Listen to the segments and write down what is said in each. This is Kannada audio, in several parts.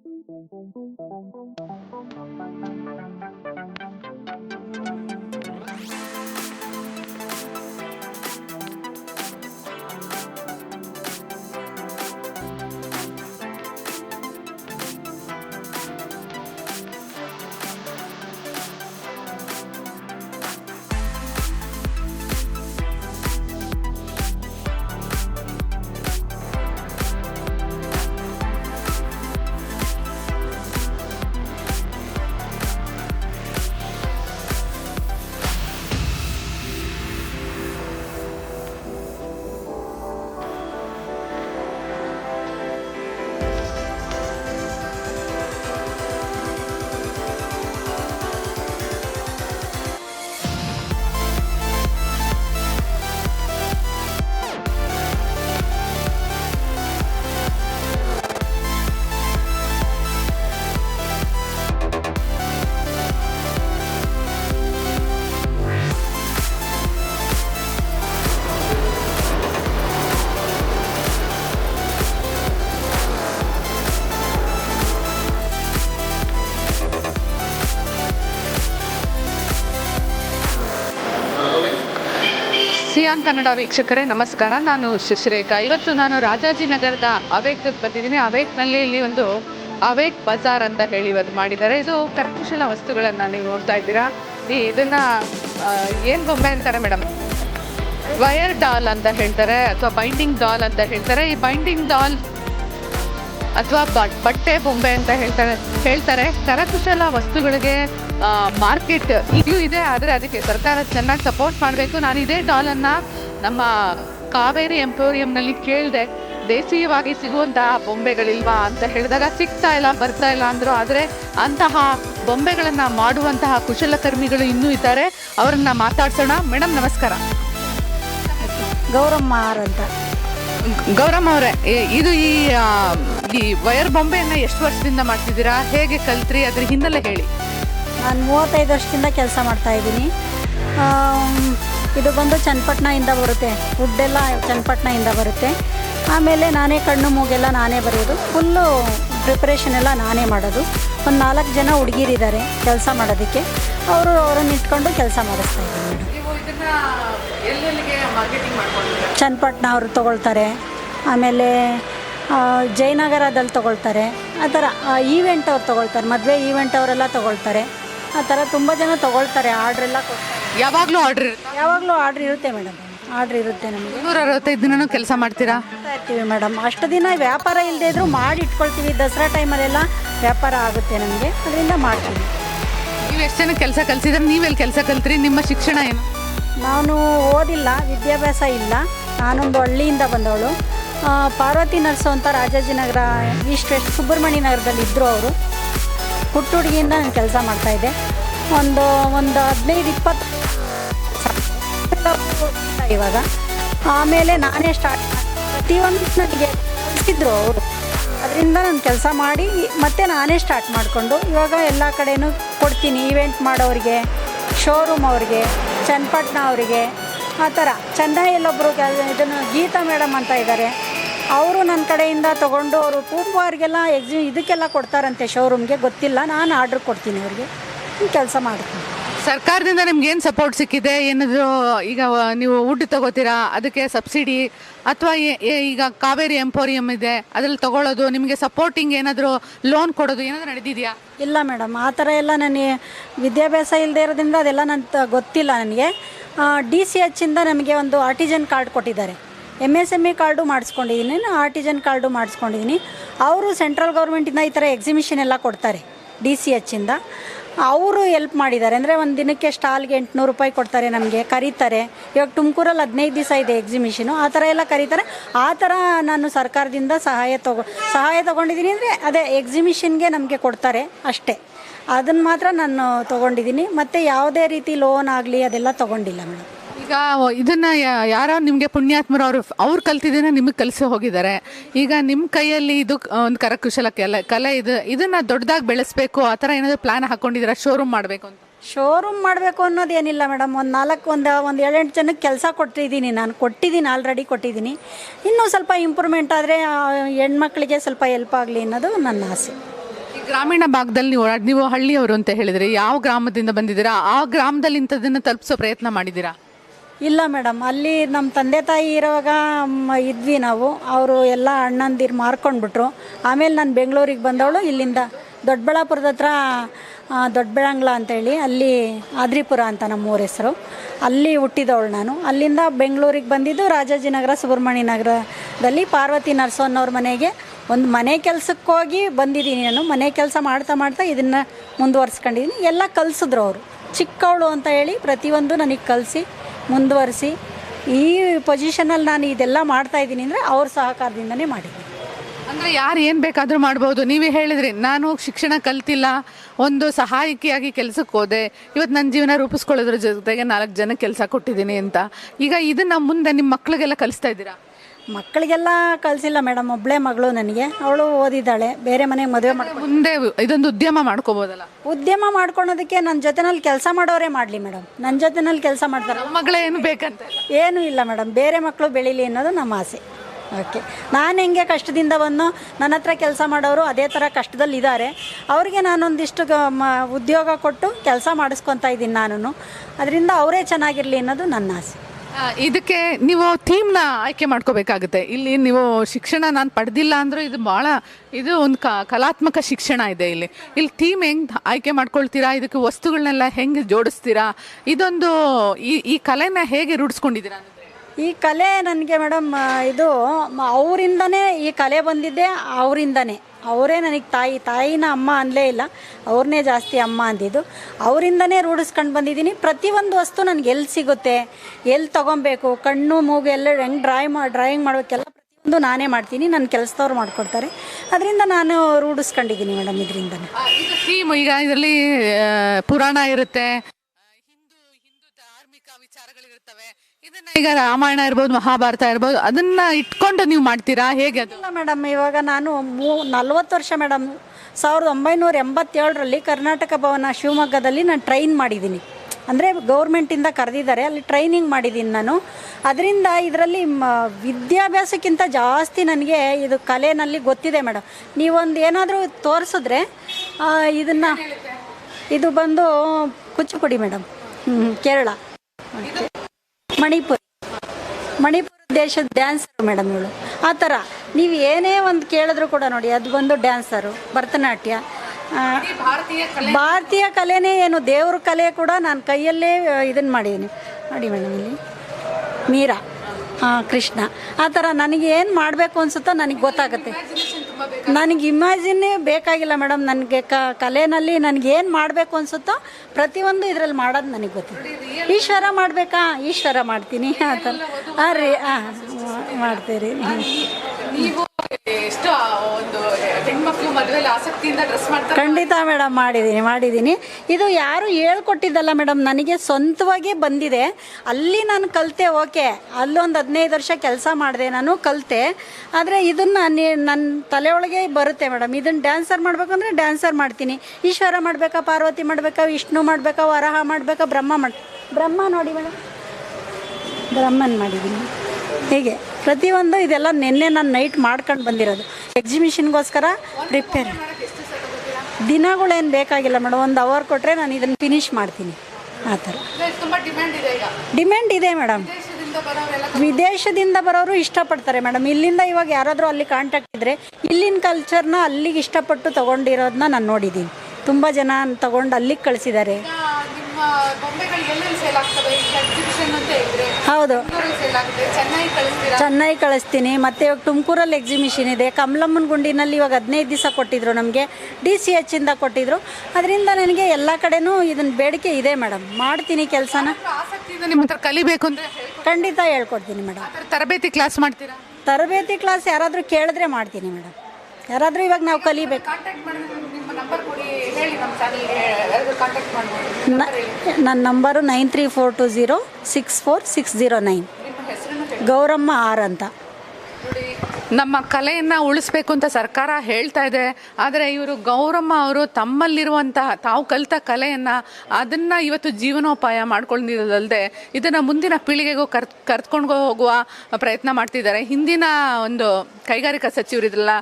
Thank you. ಸಿಯಾನ್ ಕನ್ನಡ ವೀಕ್ಷಕರೇ, ನಮಸ್ಕಾರ. ನಾನು ಶಶಿರೇಖಾ. ಇವತ್ತು ನಾನು ರಾಜಾಜಿನಗರದ ಅವೇಕ್ಗೆ ಬಂದಿದ್ದೀನಿ ಅವೇಕ್ನಲ್ಲಿ ಇಲ್ಲಿ ಒಂದು ಅವೇಕ್ ಬಜಾರ್ ಅಂತ ಹೇಳಿ ಇವತ್ತು ಮಾಡಿದ್ದಾರೆ. ಇದು ಕರಕುಶಲ ವಸ್ತುಗಳನ್ನು ನೀವು ನೋಡ್ತಾ ಇದ್ದೀರಾ? ಇದನ್ನ ಏನು ಬೊಂಬೆ ಅಂತಾರೆ ಮೇಡಮ್? ವಯರ್ ಡಾಲ್ ಅಂತ ಹೇಳ್ತಾರೆ, ಅಥವಾ ಬೈಂಡಿಂಗ್ ಡಾಲ್ ಅಂತ ಹೇಳ್ತಾರೆ. ಈ ಬೈಂಡಿಂಗ್ ಡಾಲ್ ಅಥವಾ ಬಟ್ಟೆ ಬೊಂಬೆ ಅಂತ ಹೇಳ್ತಾರೆ ಹೇಳ್ತಾರೆ. ಕರಕುಶಲ ವಸ್ತುಗಳಿಗೆ ಮಾರ್ಕೆಟ್ ಇದು ಇದೆ ಆದರೆ ಅದಕ್ಕೆ ಸರ್ಕಾರ ಚೆನ್ನಾಗಿ ಸಪೋರ್ಟ್ ಮಾಡಬೇಕು. ನಾನು ಇದೇ ಡಾಲನ್ನು ನಮ್ಮ ಕಾವೇರಿ ಎಂಪೋರಿಯಂನಲ್ಲಿ ಕೇಳಿದೆ ದೇಸೀಯವಾಗಿ ಸಿಗುವಂತಹ ಬೊಂಬೆಗಳಿಲ್ವಾ ಅಂತ ಹೇಳಿದಾಗ ಸಿಗ್ತಾ ಇಲ್ಲ ಬರ್ತಾ ಇಲ್ಲ ಅಂದರು. ಆದರೆ ಅಂತಹ ಬೊಂಬೆಗಳನ್ನು ಮಾಡುವಂತಹ ಕುಶಲಕರ್ಮಿಗಳು ಇನ್ನೂ ಇದ್ದಾರೆ. ಅವರನ್ನ ಮಾತಾಡ್ಸೋಣ. ಮೇಡಮ್ ನಮಸ್ಕಾರ. ಗೌರಮ್ಮ ಅಂತ ಗೌರಮ್ಮ ಅವರೇ ಇದು ಈ ಈ ವಯರ್ ಬೊಂಬೆಯನ್ನ ಎಷ್ಟು ವರ್ಷದಿಂದ ಮಾಡ್ತಿದ್ದೀರಾ? ಹೇಗೆ ಕಲ್ತ್ರಿ? ಅದ್ರ ಹಿನ್ನೆಲೆ ಹೇಳಿ. ನಾನು ಮೂವತ್ತೈದು ವರ್ಷದಿಂದ ಕೆಲಸ ಮಾಡ್ತಾ ಇದ್ದೀನಿ. ಇದು ಬಂದು ಚನ್ನಪಟ್ಟಣದಿಂದ ಬರುತ್ತೆ. ವುಡ್ಡೆಲ್ಲ ಚನ್ನಪಟ್ಟಣದಿಂದ ಬರುತ್ತೆ. ಆಮೇಲೆ ನಾನೇ ಕಣ್ಣು ಮೂಗೆಲ್ಲ ನಾನೇ ಬರೆಯೋದು ಫುಲ್ಲು ಪ್ರಿಪ್ರೇಷನ್ ಎಲ್ಲ ನಾನೇ ಮಾಡೋದು. ಒಂದು ನಾಲ್ಕು ಜನ ಹುಡುಗಿರಿದ್ದಾರೆ ಕೆಲಸ ಮಾಡೋದಕ್ಕೆ. ಅವರು ಅವರನ್ನು ಇಟ್ಕೊಂಡು ಕೆಲಸ ಮಾಡಿಸ್ತಾ ಇದ್ದೀನಿ. ಚನ್ನಪಟ್ಟಣ ಅವರು ತಗೊಳ್ತಾರೆ. ಆಮೇಲೆ ಜಯನಗರದಲ್ಲಿ ತೊಗೊಳ್ತಾರೆ. ಆ ಥರ ಈವೆಂಟ್ ಅವ್ರು ತೊಗೊಳ್ತಾರೆ. ಮದುವೆ ಈವೆಂಟ್ ಅವರೆಲ್ಲ ತೊಗೊಳ್ತಾರೆ. ಆ ಥರ ತುಂಬ ಜನ ತೊಗೊಳ್ತಾರೆ. ಆರ್ಡ್ರ್ ಎಲ್ಲ ಕೊಡ್ತಾರೆ. ಯಾವಾಗಲೂ ಆರ್ಡರ್ ಯಾವಾಗಲೂ ಆರ್ಡ್ರ್ ಇರುತ್ತೆ ಮೇಡಮ್ ಆರ್ಡ್ರ್ ಇರುತ್ತೆ ನಮಗೆ. ನೂರ ಅರವತ್ತೈದು ದಿನನೂ ಕೆಲಸ ಮಾಡ್ತೀರಾ? ಮಾಡ್ತಾ ಇರ್ತೀವಿ ಮೇಡಮ್ ಅಷ್ಟು ದಿನ ವ್ಯಾಪಾರ ಇಲ್ಲದೇ ಇದ್ದರೂ ಮಾಡಿ ಇಟ್ಕೊಳ್ತೀವಿ. ದಸರಾ ಟೈಮಲ್ಲೆಲ್ಲ ವ್ಯಾಪಾರ ಆಗುತ್ತೆ ನಮಗೆ. ಅದರಿಂದ ಮಾಡ್ತೀವಿ. ನೀವು ಎಷ್ಟು ಜನ ಕೆಲಸ ಕಲ್ಸಿದ್ರೆ ನೀವೆಲ್ಲಿ ಕೆಲಸ ಕಲ್ತ್ರಿ? ನಿಮ್ಮ ಶಿಕ್ಷಣ ಏನು? ನಾನು ಓದಿಲ್ಲ ವಿದ್ಯಾಭ್ಯಾಸ ಇಲ್ಲ. ನಾನೊಂದು ಹಳ್ಳಿಯಿಂದ ಬಂದವಳು. ಪಾರ್ವತಿ ನರ್ಸು ಅಂತ ರಾಜಾಜಿನಗರ ಈಸ್ಟ್ ವೆಸ್ಟ್ ಸುಬ್ರಹ್ಮಣ್ಯ ನಗರದಲ್ಲಿ ಇದ್ದರು ಅವರು. ಹುಟ್ಟು ಹುಡುಗಿಯಿಂದ ನಾನು ಕೆಲಸ ಮಾಡ್ತಾಯಿದ್ದೆ ಒಂದು ಒಂದು ಹದಿನೈದು, ಇಪ್ಪತ್ತು ಇವಾಗ. ಆಮೇಲೆ ನಾನೇ ಸ್ಟಾರ್ಟ್ ಪ್ರತಿಯೊಂದು ನನಗೆ ಕಲಿಸಿದ್ರು ಅವರು. ಅದರಿಂದ ನಾನು ಕೆಲಸ ಮಾಡಿ ಮತ್ತೆ ನಾನೇ ಸ್ಟಾರ್ಟ್ ಮಾಡಿಕೊಂಡು ಇವಾಗ ಎಲ್ಲ ಕಡೆನೂ ಕೊಡ್ತೀನಿ ಈವೆಂಟ್ ಮಾಡೋರಿಗೆ ಶೋರೂಮ್ ಅವ್ರಿಗೆ ಚನ್ನಪಟ್ಟಣ ಅವರಿಗೆ, ಆ ಥರ. ಚೆನ್ನೈಯಲ್ಲೊಬ್ಬರು ಇದನ್ನು ಗೀತಾ ಮೇಡಮ್ ಅಂತ ಇದ್ದಾರೆ ಅವರು ನನ್ನ ಕಡೆಯಿಂದ ತೊಗೊಂಡು ಅವರು ಅವರಿಗೆಲ್ಲ ಎಕ್ಸಿ ಇದಕ್ಕೆಲ್ಲ ಕೊಡ್ತಾರಂತೆ ಶೋರೂಮ್ಗೆ ಗೊತ್ತಿಲ್ಲ. ನಾನು ಆರ್ಡ್ರ್ ಕೊಡ್ತೀನಿ ಅವ್ರಿಗೆ. ಕೆಲಸ ಮಾಡ್ತೀನಿ. ಸರ್ಕಾರದಿಂದ ನಿಮ್ಗೆ ಏನು ಸಪೋರ್ಟ್ ಸಿಕ್ಕಿದೆ? ಏನಾದರೂ ಈಗ ನೀವು ವುಡ್ ತಗೋತೀರಾ? ಅದಕ್ಕೆ ಸಬ್ಸಿಡಿ ಅಥವಾ ಈಗ ಕಾವೇರಿ ಎಂಪೋರಿಯಂ ಇದೆ. ಅದ್ರಲ್ಲಿ ತಗೊಳ್ಳೋದು ನಿಮಗೆ ಸಪೋರ್ಟಿಂಗ್ ಏನಾದರೂ ಲೋನ್ ಕೊಡೋದು ಏನಾದರೂ ನಡೆದಿದೆಯಾ? ಇಲ್ಲ ಮೇಡಮ್ ಆ ಥರ ಎಲ್ಲ ನನಗೆ ವಿದ್ಯಾಭ್ಯಾಸ ಇಲ್ಲದೆ ಇರೋದ್ರಿಂದ ಅದೆಲ್ಲ ನನ್ನ ಗೊತ್ತಿಲ್ಲ ನನಗೆ. ಡಿ ಸಿ ಎಚ್ಚಿಂದ ನಮಗೆ ಒಂದು ಆರ್ಟಿಜನ್ ಕಾರ್ಡ್ ಕೊಟ್ಟಿದ್ದಾರೆ. M S M E card ಮಾಡಿಸ್ಕೊಂಡಿದ್ದೀನಿ artisan card ಮಾಡಿಸ್ಕೊಂಡಿದ್ದೀನಿ. ಅವರು ಸೆಂಟ್ರಲ್ ಗೌರ್ಮೆಂಟಿಂದ ಈ ಥರ ಎಕ್ಸಿಬಿಷನ್ ಎಲ್ಲ ಕೊಡ್ತಾರೆ ಡಿ ಸಿ ಎಚ್ಚಿಂದ ಅವರು ಎಲ್ಪ್ ಮಾಡಿದ್ದಾರೆ, ಅಂದರೆ ಒಂದು ದಿನಕ್ಕೆ ಸ್ಟಾಲ್ಗೆ ಎಂಟುನೂರು ರೂಪಾಯಿ ಕೊಡ್ತಾರೆ ನಮಗೆ, ಕರೀತಾರೆ. ಇವಾಗ ತುಮಕೂರಲ್ಲಿ ಹದಿನೈದು ದಿವಸ ಇದೆ ಎಕ್ಸಿಮಿಷನು ಆ ಥರ ಎಲ್ಲ ಕರೀತಾರೆ. ಆ ಥರ ನಾನು ಸರ್ಕಾರದಿಂದ ಸಹಾಯ ತಗೋ, ಸಹಾಯ ತೊಗೊಂಡಿದ್ದೀನಿ ಅಂದರೆ ಅದೇ ಎಕ್ಸಿಮಿಷನ್ಗೆ ನಮಗೆ ಕೊಡ್ತಾರೆ ಅಷ್ಟೇ. ಅದನ್ನು ಮಾತ್ರ ನಾನು ತೊಗೊಂಡಿದ್ದೀನಿ. ಮತ್ತು ಯಾವುದೇ ರೀತಿ ಲೋನ್ ಆಗಲಿ ಅದೆಲ್ಲ ತೊಗೊಂಡಿಲ್ಲ ಮೇಡಮ್. ಈಗ ಇದನ್ನ ಯಾರ ಯಾರೋ ನಿಮಗೆ ಪುಣ್ಯಾತ್ಮರು ಅವರು ಅವ್ರು ಕಲ್ತಿದ್ದನ್ನ ನಿಮಗೆ ಕಲಿಸಿ ಹೋಗಿದ್ದಾರೆ. ಈಗ ನಿಮ್ಮ ಕೈಯಲ್ಲಿ ಇದು ಒಂದು ಕರಕುಶಲ ಕಲೆ ಕಲೆ ಇದು ಇದನ್ನ ದೊಡ್ಡದಾಗಿ ಬೆಳೆಸಬೇಕು ಆ ಥರ ಏನಾದರೂ ಪ್ಲಾನ್ ಹಾಕೊಂಡಿದ್ದೀರಾ? ಶೋರೂಮ್ ಮಾಡಬೇಕು ಅಂತ. ಶೋರೂಮ್ ಮಾಡಬೇಕು ಅನ್ನೋದೇನಿಲ್ಲ ಮೇಡಮ್. ಒಂದು ನಾಲ್ಕು ಒಂದು ಒಂದು ಏಳೆಂಟು ಜನಕ್ಕೆ ಕೆಲಸ ಕೊಟ್ಟಿದ್ದೀನಿ ನಾನು. ಕೊಟ್ಟಿದ್ದೀನಿ ಆಲ್ರೆಡಿ ಕೊಟ್ಟಿದ್ದೀನಿ. ಇನ್ನೂ ಸ್ವಲ್ಪ ಇಂಪ್ರೂವ್ಮೆಂಟ್ ಆದರೆ ಹೆಣ್ಮಕ್ಳಿಗೆ ಸ್ವಲ್ಪ ಹೆಲ್ಪ್ ಆಗಲಿ ಅನ್ನೋದು ನನ್ನ ಆಸೆ. ಗ್ರಾಮೀಣ ಭಾಗದಲ್ಲಿ ನೀವು ನೀವು ಹಳ್ಳಿಯವರು ಅಂತ ಹೇಳಿದ್ರೆ ಯಾವ ಗ್ರಾಮದಿಂದ ಬಂದಿದ್ದೀರಾ? ಆ ಗ್ರಾಮದಲ್ಲಿ ಇಂಥದನ್ನ ತಲುಪಿಸೋ ಪ್ರಯತ್ನ ಮಾಡಿದ್ದೀರಾ? ಇಲ್ಲ ಮೇಡಮ್ ಅಲ್ಲಿ ನಮ್ಮ ತಂದೆ ತಾಯಿ ಇರೋವಾಗ ಇದ್ವಿ ನಾವು. ಅವರು ಎಲ್ಲ ಅಣ್ಣಂದಿರು ಮಾರ್ಕೊಂಡ್ಬಿಟ್ರು. ಆಮೇಲೆ ನಾನು ಬೆಂಗಳೂರಿಗೆ ಬಂದವಳು ಇಲ್ಲಿಂದ ದೊಡ್ಡಬಳ್ಳಾಪುರದ ಹತ್ರ ಆ, ದೊಡ್ಡಬೆಳಂಗ್ಲ ಅಂತೇಳಿ ಅಲ್ಲಿ ಆದ್ರಿಪುರ ಅಂತ ನಮ್ಮ ಊರ ಹೆಸರು. ಅಲ್ಲಿ ಹುಟ್ಟಿದವಳು ನಾನು. ಅಲ್ಲಿಂದ ಬೆಂಗಳೂರಿಗೆ ಬಂದಿದ್ದು ರಾಜಾಜಿನಗರ ಸುಬ್ರಹ್ಮಣ್ಯ ನಗರದಲ್ಲಿ ಪಾರ್ವತಿ ನರಸೋನ್ನವ್ರ ಮನೆಗೆ. ಒಂದು ಮನೆ ಕೆಲಸಕ್ಕೆ ಹೋಗಿ ಬಂದಿದ್ದೀನಿ ನಾನು. ಮನೆ ಕೆಲಸ ಮಾಡ್ತಾ ಮಾಡ್ತಾ ಇದನ್ನು ಮುಂದುವರ್ಸ್ಕೊಂಡಿದ್ದೀನಿ ಎಲ್ಲ ಕಲಿಸಿದ್ರು ಅವರು. ಚಿಕ್ಕವಳು ಅಂತ ಹೇಳಿ ಪ್ರತಿಯೊಂದು ನನಗೆ ಕಲಿಸಿ ಮುಂದುವರಿಸಿ, ಈ ಪೊಸಿಷನಲ್ಲಿ ನಾನು ಇದೆಲ್ಲ ಮಾಡ್ತಾ ಇದ್ದೀನಿ ಅಂದರೆ ಅವ್ರ ಸಹಕಾರದಿಂದನೇ ಮಾಡಿದ್ದೀನಿ. ಅಂದರೆ ಯಾರು ಏನು ಬೇಕಾದರೂ ಮಾಡ್ಬೋದು. ನೀವೇ ಹೇಳಿದ್ರಿ, ನಾನು ಶಿಕ್ಷಣ ಕಲ್ತಿಲ್ಲ, ಒಂದು ಸಹಾಯಕಿಯಾಗಿ ಕೆಲಸಕ್ಕೆ ಹೋದೆ. ಇವತ್ತು ನನ್ನ ಜೀವನ ರೂಪಿಸ್ಕೊಳ್ಳೋದ್ರ ಜೊತೆಗೆ ನಾಲ್ಕು ಜನ ಕೆಲಸ ಕೊಟ್ಟಿದ್ದೀನಿ ಅಂತ. ಈಗ ಇದನ್ನು ಮುಂದೆ ನಿಮ್ಮ ಮಕ್ಕಳಿಗೆಲ್ಲ ಕಲಿಸ್ತಾ ಇದ್ದೀರಾ? ಮಕ್ಕಳಿಗೆಲ್ಲ ಕಳಿಸಿಲ್ಲ ಮೇಡಮ್ ಒಬ್ಬಳೇ ಮಗಳು ನನಗೆ. ಅವಳು ಓದಿದ್ದಾಳೆ ಬೇರೆ ಮನೆಗೆ ಮದುವೆ ಮಾಡಿ ಮುಂದೆ ಇದೊಂದು ಉದ್ಯಮ ಮಾಡ್ಕೋಬೋದಲ್ಲ? ಉದ್ಯಮ ಮಾಡ್ಕೊಳೋದಕ್ಕೆ ನನ್ನ ಜೊತೆನಲ್ಲಿ ಕೆಲಸ ಮಾಡೋರೇ ಮಾಡಲಿ ಮೇಡಮ್. ನನ್ನ ಜೊತೆನಲ್ಲಿ ಕೆಲಸ ಮಾಡ್ತಾರೆ. ಮಗಳೇ ಏನು ಬೇಕಂತ? ಏನೂ ಇಲ್ಲ ಮೇಡಮ್ ಬೇರೆ ಮಕ್ಕಳು ಬೆಳೀಲಿ ಅನ್ನೋದು ನಮ್ಮ ಆಸೆ. ಓಕೆ. ನಾನು ಹೆಂಗೆ ಕಷ್ಟದಿಂದ ಬಂದು ನನ್ನ ಹತ್ರ ಕೆಲಸ ಮಾಡೋರು ಅದೇ ಥರ ಕಷ್ಟದಲ್ಲಿ ಇದ್ದಾರೆ ಅವ್ರಿಗೆ ನಾನೊಂದಿಷ್ಟು ಮ ಉದ್ಯೋಗ ಕೊಟ್ಟು ಕೆಲಸ ಮಾಡಿಸ್ಕೊತಾ ಇದ್ದೀನಿ ನಾನು ಅದರಿಂದ ಅವರೇ ಚೆನ್ನಾಗಿರಲಿ ಅನ್ನೋದು ನನ್ನ ಆಸೆ. ಇದಕ್ಕೆ ನೀವು ಥೀಮ್ನ ಆಯ್ಕೆ ಮಾಡ್ಕೋಬೇಕಾಗುತ್ತೆ. ಇಲ್ಲಿ ನೀವು ಶಿಕ್ಷಣ ನಾನು ಪಡೆದಿಲ್ಲ ಅಂದರೂ ಇದು ಭಾಳ ಇದು ಒಂದು ಕ, ಕಲಾತ್ಮಕ ಶಿಕ್ಷಣ ಇದೆ ಇಲ್ಲಿ. ಇಲ್ಲಿ ಥೀಮ್ ಹೆಂಗೆ ಆಯ್ಕೆ ಮಾಡ್ಕೊಳ್ತೀರಾ? ಇದಕ್ಕೆ ವಸ್ತುಗಳನ್ನೆಲ್ಲ ಹೆಂಗೆ ಜೋಡಿಸ್ತೀರಾ? ಇದೊಂದು ಈ ಈ ಕಲೆನ ಹೇಗೆ ರೂಢಿಸ್ಕೊಂಡಿದ್ದೀರಾ ಈ ಕಲೆ ನನಗೆ ಮೇಡಮ್ ಇದು ಅವರಿಂದನೇ ಈ ಕಲೆ ಬಂದಿದ್ದೆ ಅವರಿಂದನೇ. ಅವರೇ ನನಗೆ ತಾಯಿ, ತಾಯಿನ ಅಮ್ಮ ಅನ್ನಲೇ ಇಲ್ಲ. ಅವ್ರನ್ನೇ ಜಾಸ್ತಿ ಅಮ್ಮ ಅಂದಿದ್ದು. ಅವರಿಂದನೇ ರೂಢಿಸ್ಕೊಂಡು ಬಂದಿದ್ದೀನಿ. ಪ್ರತಿಯೊಂದು ವಸ್ತು ನನಗೆ ಎಲ್ಲಿ ಸಿಗುತ್ತೆ ಎಲ್ಲಿ ತೊಗೊಬೇಕು, ಕಣ್ಣು, ಮೂಗು ಎಲ್ಲ ಹೆಂಗೆ ಡ್ರಾಯ್ ಮಾ, ಡ್ರಾಯಿಂಗ್ ಮಾಡಬೇಕೆಲ್ಲ ಪ್ರತಿಯೊಂದು ನಾನೇ ಮಾಡ್ತೀನಿ. ನನ್ನ ಕೆಲಸದವ್ರು ಮಾಡಿಕೊಡ್ತಾರೆ. ಅದರಿಂದ ನಾನು ರೂಢಿಸ್ಕೊಂಡಿದ್ದೀನಿ ಮೇಡಮ್ ಇದರಿಂದನೇ. ಇದು ಥೀಮ್. ಈಗ ಇದರಲ್ಲಿ ಪುರಾಣ ಇರುತ್ತೆ ಆ, ಹಿಂದೂ ಹಿಂದೂ ಧಾರ್ಮಿಕ ವಿಚಾರಗಳಿರ್ತವೆ ಇದನ್ನ ಈಗ ರಾಮಾಯಣ ಇರ್ಬೋದು ಮಹಾಭಾರತ ಇರ್ಬೋದು ಅದನ್ನ ಇಟ್ಕೊಂಡು ನೀವು ಮಾಡ್ತೀರಾ? ಹೇಗೆ ಅದು? ಇಲ್ಲ ಮೇಡಮ್ ಇವಾಗ ನಾನು ಮೂ ನಲ್ವತ್ತು ವರ್ಷ ಮೇಡಮ್ ಸಾವಿರದ ಒಂಬೈನೂರ ಎಂಬತ್ತೇಳರಲ್ಲಿ ಕರ್ನಾಟಕ ಭವನ ಶಿವಮೊಗ್ಗದಲ್ಲಿ ನಾನು ಟ್ರೈನ್ ಮಾಡಿದ್ದೀನಿ. ಅಂದರೆ ಗೌರ್ಮೆಂಟಿಂದ ಕರೆದಿದ್ದಾರೆ ಅಲ್ಲಿ ಟ್ರೈನಿಂಗ್ ಮಾಡಿದ್ದೀನಿ ನಾನು. ಅದರಿಂದ ಇದರಲ್ಲಿ ಮ ವಿದ್ಯಾಭ್ಯಾಸಕ್ಕಿಂತ ಜಾಸ್ತಿ ನನಗೆ ಇದು ಕಲೆನಲ್ಲಿ ಗೊತ್ತಿದೆ ಮೇಡಮ್ ನೀವೊಂದು ಏನಾದರೂ ತೋರಿಸಿದ್ರೆ ಇದನ್ನು ಇದು ಬಂದು ಕುಚ್ಚುಪುಡಿ ಮೇಡಮ್ ಹ್ಞೂ ಕೇರಳ. ಮಣಿಪುರ. ಮಣಿಪುರ ದೇಶದ ಡ್ಯಾನ್ಸರು ಮೇಡಮ್ ಇವಳು. ಆ ಥರ. ನೀವು ಏನೇ ಒಂದು ಕೇಳಿದ್ರು ಕೂಡ ನೋಡಿ, ಅದು ಬಂದು ಡ್ಯಾನ್ಸರು ಭರತನಾಟ್ಯ ಭಾರತೀಯ ಕಲೆನೇ ಏನು, ದೇವ್ರ ಕಲೆ ಕೂಡ ನಾನು ಕೈಯಲ್ಲೇ ಇದನ್ನು ಮಾಡಿದ್ದೀನಿ ನೋಡಿ ಮೇಡಮ್ ಇಲ್ಲಿ. ಮೀರಾ ಕೃಷ್ಣ. ಆ ಥರ ನನಗೆ ಏನು ಮಾಡಬೇಕು ಅನ್ಸುತ್ತೋ ನನಗೆ ಗೊತ್ತಾಗುತ್ತೆ. ನನಗೆ ಇಮ್ಯಾಜಿನ್ ಬೇಕಾಗಿಲ್ಲ ಮೇಡಮ್. ನನಗೆ ಕ ಕಲೆನಲ್ಲಿ ನನಗೆ ಏನು ಮಾಡಬೇಕು ಅನ್ಸುತ್ತೋ ಪ್ರತಿಯೊಂದು ಇದರಲ್ಲಿ ಮಾಡೋದು ನನಗೆ ಗೊತ್ತಿದೆ ಈಶ್ವರ ಮಾಡಬೇಕಾ? ಈಶ್ವರ ಮಾಡ್ತೀನಿ. ಆ ಥರ. ಹಾಂ ರೀ ಹಾಂ ಮಾಡ್ತೀರಿ. ಖಂಡಿತ ಮೇಡಮ್ ಮಾಡಿದ್ದೀನಿ ಮಾಡಿದ್ದೀನಿ ಇದು ಯಾರು ಹೇಳ್ಕೊಟ್ಟಿದ್ದಲ್ಲ ಮೇಡಮ್, ನನಗೆ ಸ್ವಂತವಾಗಿ ಬಂದಿದೆ. ಅಲ್ಲಿ ನಾನು ಕಲಿತೆ, ಓಕೆ, ಅಲ್ಲೊಂದು ಹದಿನೈದು ವರ್ಷ ಕೆಲಸ ಮಾಡಿದೆ, ನಾನು ಕಲಿತೆ. ಆದರೆ ಇದನ್ನು ನನ್ನ ತಲೆಯೊಳಗೆ ಬರುತ್ತೆ ಮೇಡಮ್. ಇದನ್ನು ಡ್ಯಾನ್ಸರ್ ಮಾಡಬೇಕಂದ್ರೆ ಡ್ಯಾನ್ಸರ್ ಮಾಡ್ತೀನಿ. ಈಶ್ವರ ಮಾಡಬೇಕಾ, ಪಾರ್ವತಿ ಮಾಡಬೇಕಾ, ವಿಷ್ಣು ಮಾಡಬೇಕಾ, ವರಹ ಮಾಡಬೇಕಾ, ಬ್ರಹ್ಮ ಮಾಡಿ, ಬ್ರಹ್ಮ ನೋಡಿ ಮೇಡಮ್. ಬ್ರಹ್ಮನ್ ಮಾಡಿದ್ದೀನಿ ಹೀಗೆ? ಪ್ರತಿಯೊಂದು ಇದೆಲ್ಲ ನಿನ್ನೆ ನಾನು ನೈಟ್ ಮಾಡ್ಕೊಂಡು ಬಂದಿರೋದು. ಎಕ್ಸಿಬಿಷನ್ಗೋಸ್ಕರ ಪ್ರಿಪೇರ್ ದಿನಗಳೇನು ಬೇಕಾಗಿಲ್ಲ ಮೇಡಮ್ ಒಂದು ಅವರ್ ಕೊಟ್ಟರೆ ನಾನು ಇದನ್ನು ಫಿನಿಶ್ ಮಾಡ್ತೀನಿ. ಆ ಥರ. ಡಿಮ್ಯಾಂಡ್ ಇದೆ ಮೇಡಮ್ ವಿದೇಶದಿಂದ ಬರೋರು ಇಷ್ಟಪಡ್ತಾರೆ ಮೇಡಮ್ ಇಲ್ಲಿಂದ ಇವಾಗ ಯಾರಾದರೂ ಅಲ್ಲಿ ಕಾಂಟ್ಯಾಕ್ಟ್ ಇದ್ದರೆ ಇಲ್ಲಿನ ಕಲ್ಚರ್ನ ಅಲ್ಲಿಗೆ ಇಷ್ಟಪಟ್ಟು ತೊಗೊಂಡಿರೋದನ್ನ ನಾನು ನೋಡಿದ್ದೀನಿ ತುಂಬ ಜನ ತಗೊಂಡು ಅಲ್ಲಿಗೆ ಕಳಿಸಿದ್ದಾರೆ. ಹೌದು. ಚೆನ್ನೈ ಕಳಿಸ್ತೀನಿ. ಮತ್ತು ಇವಾಗ ತುಮಕೂರಲ್ಲಿ ಎಕ್ಸಿಬಿಷನ್ ಇದೆ. ಕಮಲಮ್ಮನ ಗುಂಡಿನಲ್ಲಿ ಇವಾಗ ಹದಿನೈದು ದಿವಸ ಕೊಟ್ಟಿದ್ರು ನಮಗೆ. ಡಿ ಸಿ ಎಚ್ಚಿಂದ ಕೊಟ್ಟಿದ್ರು. ಅದರಿಂದ ನನಗೆ ಎಲ್ಲ ಕಡೆನೂ ಇದನ್ನ ಬೇಡಿಕೆ ಇದೆ ಮೇಡಮ್. ಮಾಡ್ತೀನಿ ಕೆಲಸನ. ನಿಮ್ಮ ಹತ್ರ ಕಲಿಬೇಕು ಅಂದ್ರೆ ಖಂಡಿತ ಹೇಳ್ಕೊಡ್ತೀನಿ ಮೇಡಮ್. ತರಬೇತಿ ಕ್ಲಾಸ್ ಮಾಡ್ತೀರಾ? ತರಬೇತಿ ಕ್ಲಾಸ್ ಯಾರಾದರೂ ಕೇಳಿದ್ರೆ ಮಾಡ್ತೀನಿ ಮೇಡಮ್. ಯಾರಾದರೂ ಇವಾಗ ನಾವು ಕಲಿಬೇಕು. ನನ್ನ number nine three four two zero six four six zero nine. Gauramma R ಅಂತ. ನಮ್ಮ ಕಲೆಯನ್ನು ಉಳಿಸ್ಬೇಕು ಅಂತ ಸರ್ಕಾರ ಹೇಳ್ತಾ ಇದೆ, ಆದರೆ ಇವರು ಗೌರಮ್ಮ ಅವರು ತಮ್ಮಲ್ಲಿರುವಂತಹ, ತಾವು ಕಲಿತ ಕಲೆಯನ್ನು ಅದನ್ನು ಇವತ್ತು ಜೀವನೋಪಾಯ ಮಾಡ್ಕೊಂಡಿರೋದಲ್ಲದೆ ಇದನ್ನು ಮುಂದಿನ ಪೀಳಿಗೆಗೂ ಕರ್, ಕರ್ತ್ಕೊಂಡು ಹೋಗುವ ಪ್ರಯತ್ನ ಮಾಡ್ತಿದ್ದಾರೆ. ಹಿಂದಿನ ಒಂದು ಕೈಗಾರಿಕಾ ಸಚಿವರಿದ್ರಲ್ಲ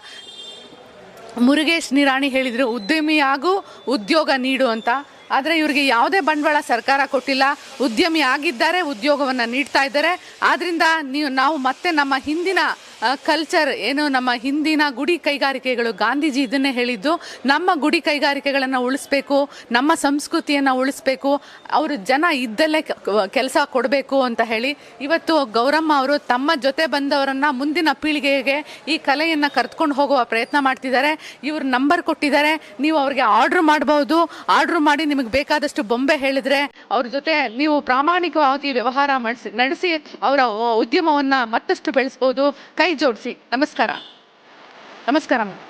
ಮುರುಗೇಶ್ ನಿರಾಣಿ ಹೇಳಿದರು, ಉದ್ಯಮಿಯಾಗೂ ಉದ್ಯೋಗ ನೀಡು ಅಂತ. ಆದರೆ ಇವರಿಗೆ ಯಾವುದೇ ಬಂಡವಾಳ ಸರ್ಕಾರ ಕೊಟ್ಟಿಲ್ಲ. ಉದ್ಯಮಿ ಆಗಿದ್ದಾರೆ, ಉದ್ಯೋಗವನ್ನು ನೀಡ್ತಾ ಇದ್ದಾರೆ. ಆದ್ದರಿಂದ ನೀವು, ನಾವು ಮತ್ತೆ ನಮ್ಮ ಹಿಂದಿನ ಕಲ್ಚರ್ ಏನು ನಮ್ಮ ಹಿಂದಿನ ಗುಡಿ ಕೈಗಾರಿಕೆಗಳು, ಗಾಂಧೀಜಿ ಇದನ್ನೇ ಹೇಳಿದ್ದು, ನಮ್ಮ ಗುಡಿ ಕೈಗಾರಿಕೆಗಳನ್ನು ಉಳಿಸ್ಬೇಕು, ನಮ್ಮ ಸಂಸ್ಕೃತಿಯನ್ನು ಉಳಿಸ್ಬೇಕು, ಅವರು ಜನ ಇದ್ದಲ್ಲೇ ಕೆಲಸ ಕೊಡಬೇಕು ಅಂತ ಹೇಳಿ, ಇವತ್ತು ಗೌರಮ್ಮ ಅವರು ತಮ್ಮ ಜೊತೆ ಬಂದವರನ್ನು ಮುಂದಿನ ಪೀಳಿಗೆಗೆ ಈ ಕಲೆಯನ್ನು ಕರ್ತ್ಕೊಂಡು ಹೋಗುವ ಪ್ರಯತ್ನ ಮಾಡ್ತಿದ್ದಾರೆ. ಇವರು ನಂಬರ್ ಕೊಟ್ಟಿದ್ದಾರೆ. ನೀವು ಅವ್ರಿಗೆ ಆರ್ಡ್ರ್ ಮಾಡಬಹುದು ಆರ್ಡ್ರ್ ಮಾಡಿ ನಿಮಗೆ ಬೇಕಾದಷ್ಟು ಬೊಂಬೆ ಹೇಳಿದ್ರೆ, ಅವ್ರ ಜೊತೆ ನೀವು ಪ್ರಾಮಾಣಿಕವಾಗಿ ವ್ಯವಹಾರ ನಡೆಸಿ, ಅವರ ಉದ್ಯಮವನ್ನು ಮತ್ತಷ್ಟು ಬೆಳೆಸ್ಬೋದು. ಕೈ ಜೋಡಿಸಿ. ನಮಸ್ಕಾರ. ನಮಸ್ಕಾರ ಮ್ಯಾಮ್.